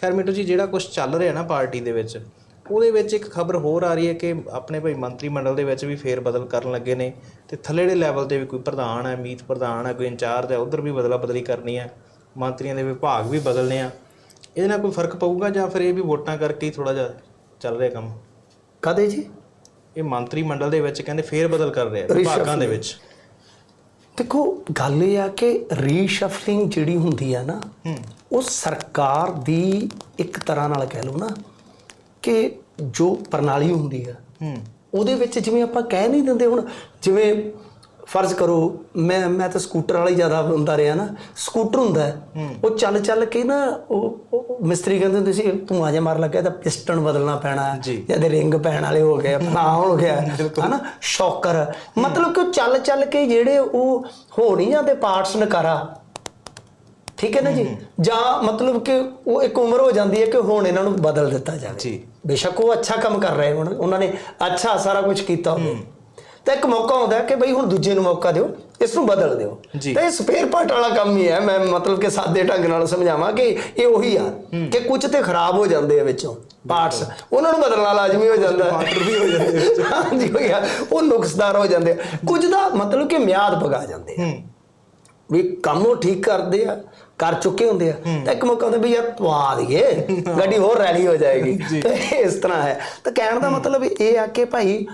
ਖੈਰ ਮਿੰਟੂ ਜੀ ਜਿਹੜਾ ਕੁਝ ਚੱਲ ਰਿਹਾ ਨਾ ਪਾਰਟੀ ਦੇ ਵਿੱਚ ਉਹਦੇ ਵਿੱਚ ਇੱਕ ਖਬਰ ਹੋਰ ਆ ਰਹੀ ਹੈ ਕਿ ਆਪਣੇ ਭਾਈ ਮੰਤਰੀ ਮੰਡਲ ਦੇ ਵਿੱਚ ਵੀ ਫੇਰ ਬਦਲ ਕਰਨ ਲੱਗੇ ਨੇ ਤੇ ਥੱਲੇੜੇ ਲੈਵਲ ਤੇ ਵੀ ਕੋਈ ਪ੍ਰਧਾਨ ਹੈ ਮੀਤ ਪ੍ਰਧਾਨ ਹੈ ਕੋਈ ਇੰਚਾਰਜ ਹੈ ਉਧਰ ਵੀ ਬਦਲਾ ਬਦਲੀ ਕਰਨੀ ਹੈ ਮੰਤਰੀਆਂ ਦੇ ਵਿਭਾਗ ਵੀ ਬਦਲਨੇ ਆ। ਇਹਦੇ ਨਾਲ ਕੋਈ ਫ਼ਰਕ ਪਊਗਾ ਜਾਂ ਫਿਰ ਇਹ ਵੀ ਵੋਟਾਂ ਕਰਕੇ ਹੀ ਥੋੜਾ ਜਿਹਾ ਚੱਲ ਰਿਹਾ ਕੰਮ? ਕਦੇ ਜੀ? ਇਹ ਮੰਤਰੀ ਮੰਡਲ ਦੇ ਵਿੱਚ ਕਹਿੰਦੇ ਫੇਰ ਬਦਲ ਕਰ ਰਿਹਾ ਵਿਭਾਗਾਂ ਦੇ ਵਿੱਚ। ਦੇਖੋ ਗੱਲ ਇਹ ਆ ਕਿ ਰੀਸ਼ਫਲਿੰਗ ਜਿਹੜੀ ਹੁੰਦੀ ਆ ਨਾ ਉਹ ਸਰਕਾਰ ਦੀ ਇੱਕ ਤਰ੍ਹਾਂ ਨਾਲ ਕਹਿ ਲਓ ਨਾ ਕਿ ਜੋ ਪ੍ਰਣਾਲੀ ਹੁੰਦੀ ਆ ਹੂੰ। ਉਹਦੇ ਵਿੱਚ ਜਿਵੇਂ ਆਪਾਂ ਕਹਿ ਨਹੀਂ ਦਿੰਦੇ ਹੁਣ ਜਿਵੇਂ ਫਰਜ਼ ਕਰੋ ਮੈਂ ਮੈਂ ਤਾਂ ਸਕੂਟਰ ਵਾਲਾ ਹੀ ਜ਼ਿਆਦਾ ਹੁੰਦਾ ਰਿਹਾ ਨਾ। ਸਕੂਟਰ ਹੁੰਦਾ ਉਹ ਚੱਲ ਚੱਲ ਕੇ ਨਾ ਉਹ ਮਿਸਤਰੀ ਕਹਿੰਦੇ ਹੁੰਦੇ ਸੀ ਤੂੰ ਆਜਾ ਮਾਰ ਲੱਗਾ ਤਾਂ ਪਿਸਟਨ ਬਦਲਣਾ ਪੈਣਾ। ਜੀ। ਇਹਦੇ ਰਿੰਗ ਪੈਣ ਵਾਲੇ ਹੋ ਗਏ ਫਲਾ ਹੋ ਗਿਆ। ਹਨਾ? ਸ਼ੌਕਰ। ਮਤਲਬ ਕਿ ਉਹ ਚੱਲ ਚੱਲ ਕੇ ਜਿਹੜੇ ਉਹ ਹੋ ਨਹੀਂ ਜਾਂਦੇ ਪਾਰਟਸ ਨਕਾਰਾ। ਠੀਕ ਹੈ ਨਾ ਜੀ? ਜਾਂ ਮਤਲਬ ਕਿ ਉਹ ਇੱਕ ਉਮਰ ਹੋ ਜਾਂਦੀ ਹੈ ਕਿ ਹੁਣ ਇਹਨਾਂ ਨੂੰ ਬਦਲ ਦਿੱਤਾ ਜਾਵੇ। ਜੀ। ਬੇਸ਼ੱਕ ਉਹ ਅੱਛਾ ਕੰਮ ਕਰ ਰਹੇ ਹੋਣ। ਉਹਨਾਂ ਨੇ ਅੱਛਾ ਸਾਰਾ ਕੁਝ ਕੀਤਾ ਹੋਵੇ। ਤਾਂ ਇੱਕ ਮੌਕਾ ਆਉਂਦਾ ਕਿ ਬਈ ਹੁਣ ਦੂਜੇ ਨੂੰ ਮੌਕਾ ਦਿਓ ਇਸ ਨੂੰ ਬਦਲ ਦਿਓ। ਤਾਂ ਇਹ ਸਪੇਅਰ ਪਾਰਟ ਵਾਲਾ ਕੰਮ ਹੀ ਹੈ। ਮੈਂ ਮਤਲਬ ਕਿ ਸਾਦੇ ਢੰਗ ਨਾਲ ਸਮਝਾਵਾਂ ਕਿ ਇਹ ਉਹੀ ਆ ਕਿ ਕੁਝ ਤੇ ਖਰਾਬ ਹੋ ਜਾਂਦੇ ਆ ਵਿੱਚੋਂ ਪਾਰਟਸ। ਉਹਨਾਂ ਨੂੰ ਬਦਲਣਾ ਲਾਜ਼ਮੀ ਹੋ ਜਾਂਦਾ। ਪਾਰਟਰ ਵੀ ਹੋ ਜਾਂਦੇ ਹਾਂਜੀ ਹੋ ਗਿਆ ਉਹ ਨੁਕਸਦਾਰ ਹੋ ਜਾਂਦੇ ਆ। ਕੁਝ ਦਾ ਮਤਲਬ ਕਿ ਮਿਆਦ ਪਗਾ ਜਾਂਦੇ ਆ। ਵੀ ਕੰਮ ਉਹ ਠੀਕ ਕਰਦੇ ਆ ਕਰ ਚੁੱਕੇ ਹੁੰਦੇ ਆ। ਤਾਂ ਇੱਕ ਮੌਕਾ ਹੁੰਦਾ ਵੀ ਯਾਰ ਪਵਾ ਦਈਏ। ਗੱਡੀ ਹੋਰ ਰੈਲੀ ਹੋ ਜਾਏਗੀ। ਤੇ ਇਸ ਤਰ੍ਹਾਂ ਹੈ। ਤਾਂ ਕਹਿਣ ਦਾ ਮਤਲਬ ਇਹ ਆ ਕਿ ਭਾਈ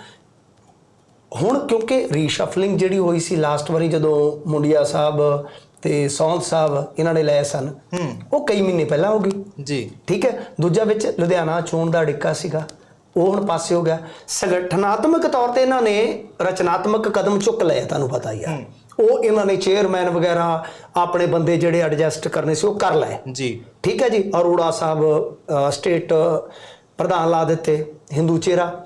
ਹੁਣ ਕਿਉਂਕਿ ਰੀਸ਼ਫਲਿੰਗ ਜਿਹੜੀ ਹੋਈ ਸੀ ਲਾਸਟ ਵਾਰੀ ਜਦੋਂ ਮੁੰਡਿਆ ਸਾਹਿਬ ਤੇ ਸੌਂਦ ਸਾਹਿਬ ਇਹਨਾਂ ਨੇ ਲਏ ਸਨ ਉਹ ਕਈ ਮਹੀਨੇ ਪਹਿਲਾਂ ਹੋ ਗਈ। ਜੀ। ਠੀਕ ਹੈ? ਦੂਜਾ ਵਿੱਚ ਲੁਧਿਆਣਾ ਚੋਣ ਦਾ ਅੜਿੱਕਾ ਸੀਗਾ। ਉਹ ਹੁਣ ਪਾਸੇ ਹੋ ਗਿਆ। ਸੰਗਠਨਾਤਮਕ ਤੌਰ ਤੇ ਇਹਨਾਂ ਨੇ ਰਚਨਾਤਮਕ ਕਦਮ ਚੁੱਕ ਲਏ ਤੁਹਾਨੂੰ ਪਤਾ ਹੀ ਆ। ਉਹ ਇਹਨਾਂ ਨੇ ਚੇਅਰਮੈਨ ਵਗੈਰਾ ਆਪਣੇ ਬੰਦੇ ਜਿਹੜੇ ਐਡਜਸਟ ਕਰਨੇ ਸੀ ਉਹ ਕਰ ਲਏ। ਜੀ। ਠੀਕ ਹੈ ਜੀ? ਅਰੋੜਾ ਸਾਹਿਬ ਸਟੇਟ ਪ੍ਰਧਾਨ ਲਾ ਦਿੱਤੇ ਹਿੰਦੂ ਚਿਹਰਾ।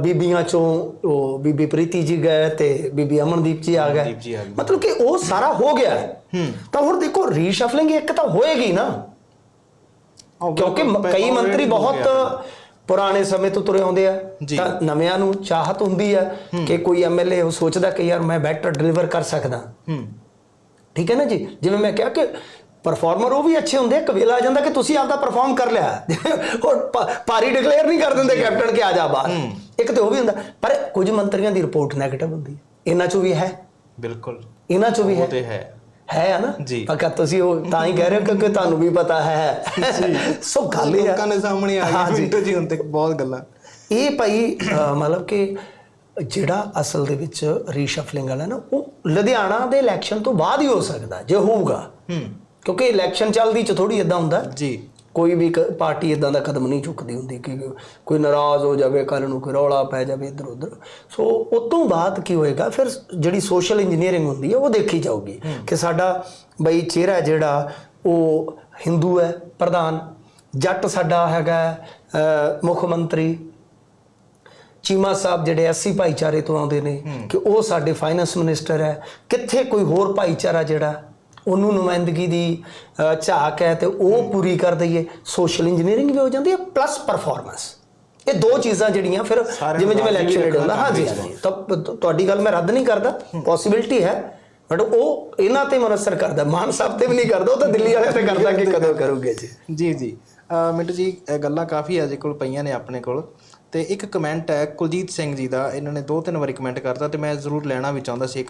ਬੀਬੀਆਂ ਚੋਂ ਉਹ ਬੀਬੀ ਪ੍ਰੀਤੀ ਜੀ ਗਏ ਤੇ ਬੀਬੀ ਅਮਨਦੀਪ ਜੀ ਆ ਗਏ। ਮਤਲਬ ਕਿ ਉਹ ਸਾਰਾ ਹੋ ਗਿਆ। ਹੈ। ਤਾਂ ਹੁਣ ਦੇਖੋ ਰੀਸ਼ਫਲਿੰਗ ਇੱਕ ਤਾਂ ਹੋਏਗੀ ਨਾ। ਕਿਉਂਕਿ ਕਈ ਮੰਤਰੀ ਬਹੁਤ ਪੁਰਾਣੇ ਸਮੇਂ ਤੋਂ ਤੁਰੇ ਆਉਂਦੇ ਆ। ਤਾਂ ਨਵਿਆਂ ਨੂੰ ਚਾਹਤ ਹੁੰਦੀ ਆ ਕਿ ਕੋਈ ਐਮਐਲਏ ਉਹ ਸੋਚਦਾ ਕਿ ਯਾਰ ਮੈਂ ਬੈਟਰ ਡਿਲੀਵਰ ਕਰ ਸਕਦਾ। ਹੂੰ। ਠੀਕ ਹੈ ਨਾ ਜੀ? ਜਿਵੇਂ ਮੈਂ ਕਿਹਾ ਕਿ ਪਰਫਾਰਮਰ ਉਹ ਵੀ ਅੱਛੇ ਹੁੰਦੇ ਆ। ਕਵੇਲਾ ਆ ਜਾਂਦਾ ਕਿ ਤੁਸੀਂ ਆਪਦਾ ਪਰਫਾਰਮ ਕਰ ਲਿਆ। ਉਹ ਪ- ਪਾਰੀ ਡਿਕਲੇਅਰ ਨਹੀਂ ਕਰ ਦਿੰਦੇ ਕੈਪਟਨ ਕਿ ਆ ਜਾ ਬਾਹਰ। ਇੱਕ ਤੇ ਉਹ ਵੀ ਹੁੰਦਾ। ਪਰ ਕੁਝ ਮੰਤਰੀਆਂ ਦੀ ਰਿਪੋਰਟ 네ਗੇਟਿਵ ਹੁੰਦੀ ਹੈ। ਇਹਨਾਂ ਚੋਂ ਵੀ ਹੈ। ਬਿਲਕੁਲ। ਇਹਨਾਂ ਚੋਂ ਵੀ ਉਹ ਹੈ। ਤੇ ਹੈ। ਹੈ ਨਾ? ਜੀ। ਪੱਕਾ ਤੁਸੀਂ ਉਹ ਤਾਂ ਹੀ ਕਹਿ ਰਹੇ ਹੋ ਕਿਉਂਕਿ ਤੁਹਾਨੂੰ ਵੀ ਪਤਾ ਹੈ। ਸੋ ਗੱਲ ਇਹ ਆ। ਲੋਕਾਂ ਦੇ ਸਾਹਮਣੇ ਆ ਗਈ ਜੀ। ਮਿੰਟੂ ਜੀ ਹੁਣ ਤੱਕ ਬਹੁਤ ਗੱਲਾਂ। ਇਹ ਭਾਈ ਮਤਲਬ ਕਿ ਜਿਹੜਾ ਅਸਲ ਦੇ ਵਿੱਚ ਰੀਸ਼ਫਲਿੰਗ ਵਾਲਾ ਨਾ ਉਹ ਲੁਧਿਆਣਾ ਦੇ ਇਲੈਕਸ਼ਨ ਤੋਂ ਬਾਅਦ ਹੀ ਹੋ ਸਕਦਾ ਜੇ ਹੋਊਗਾ। ਹੂੰ। ਕਿਉਂਕਿ ਇਲੈਕਸ਼ਨ ਚੱਲਦੀ ਚ ਥੋੜੀ ਇਦਾਂ ਹੁੰਦਾ। ਜੀ। ਕੋਈ ਵੀ ਪਾਰਟੀ ਇਦਾਂ ਦਾ ਕਦਮ ਨਹੀਂ ਚੁੱਕਦੀ ਹੁੰਦੀ ਕਿ ਕੋਈ ਨਾਰਾਜ਼ ਹੋ ਜਾਵੇ ਕੱਲ ਨੂੰ ਕੋਈ ਰੌਲਾ ਪੈ ਜਾਵੇ ਇੱਧਰ ਉੱਧਰ। ਸੋ ਉਸ ਤੋਂ ਬਾਅਦ ਕੀ ਹੋਏਗਾ ਫਿਰ ਜਿਹੜੀ ਸੋਸ਼ਲ ਇੰਜੀਨੀਅਰਿੰਗ ਹੁੰਦੀ ਹੈ ਉਹ ਦੇਖੀ ਜਾਊਗੀ ਕਿ ਸਾਡਾ ਬਈ ਚਿਹਰਾ ਜਿਹੜਾ ਉਹ ਹਿੰਦੂ ਹੈ ਪ੍ਰਧਾਨ। ਜੱਟ ਸਾਡਾ ਹੈਗਾ ਮੁੱਖ ਮੰਤਰੀ। ਚੀਮਾ ਸਾਹਿਬ ਜਿਹੜੇ ਐਸਸੀ ਭਾਈਚਾਰੇ ਤੋਂ ਆਉਂਦੇ ਨੇ ਕਿ ਉਹ ਸਾਡੇ ਫਾਈਨੈਂਸ ਮਿਨਿਸਟਰ ਹੈ। ਕਿੱਥੇ ਕੋਈ ਹੋਰ ਭਾਈਚਾਰਾ ਜਿਹੜਾ ਉਹਨੂੰ ਨੁਮਾਇੰਦਗੀ ਦੀ ਝਾਕ ਹੈ ਤੇ ਉਹ ਪੂਰੀ ਕਰ ਦਈਏ। ਸੋਸ਼ਲ ਇੰਜੀਨੀਅਰਿੰਗ ਵੀ ਹੋ ਜਾਂਦੀ ਹੈ ਪਲੱਸ ਪਰਫਾਰਮੈਂਸ ਇਹ ਦੋ ਚੀਜ਼ਾਂ ਜਿਹੜੀਆਂ ਫਿਰ ਜਿਵੇਂ ਜਿਵੇਂ ਲਾਜ਼ਮੀ ਹੁੰਦਾ ਹਾਂਜੀ ਤਾਂ ਤੁਹਾਡੀ ਗੱਲ ਮੈਂ ਰੱਦ ਨਹੀਂ ਕਰਦਾ ਪੋਸਿਬਿਲਿਟੀ ਹੈ ਬਟ ਉਹ ਇਹਨਾਂ ਤੇ ਮਨਸਰ ਕਰਦਾ ਮਾਨ ਸਾਹਿਬ ਤੇ ਵੀ ਨਹੀਂ ਕਰਦਾ ਉਹ ਤਾਂ ਦਿੱਲੀ ਵਾਲਿਆਂ ਤੇ ਕਰਦਾ ਕਿ ਕਦੋਂ ਕਰੋਗੇ ਜੀ। ਜੀ ਜੀ। ਮਿੰਟੂ ਜੀ ਇਹ ਗੱਲਾਂ ਕਾਫੀ ਅਜੇ ਕੋਲ ਪਈਆਂ ਨੇ ਆਪਣੇ ਕੋਲ। ਤੇ ਇੱਕ ਕਮੈਂਟ ਹੈ ਕੁਲਜੀਤ ਸਿੰਘ ਜੀ ਦਾ ਇਹਨਾਂ ਨੇ ਦੋ ਤਿੰਨ ਵਾਰੀ ਕਮੈਂਟ ਕਰਤਾ ਤੇ ਮੈਂ ਜ਼ਰੂਰ ਲੈਣਾ ਵੀ ਚਾਹੁੰਦਾ ਸੀ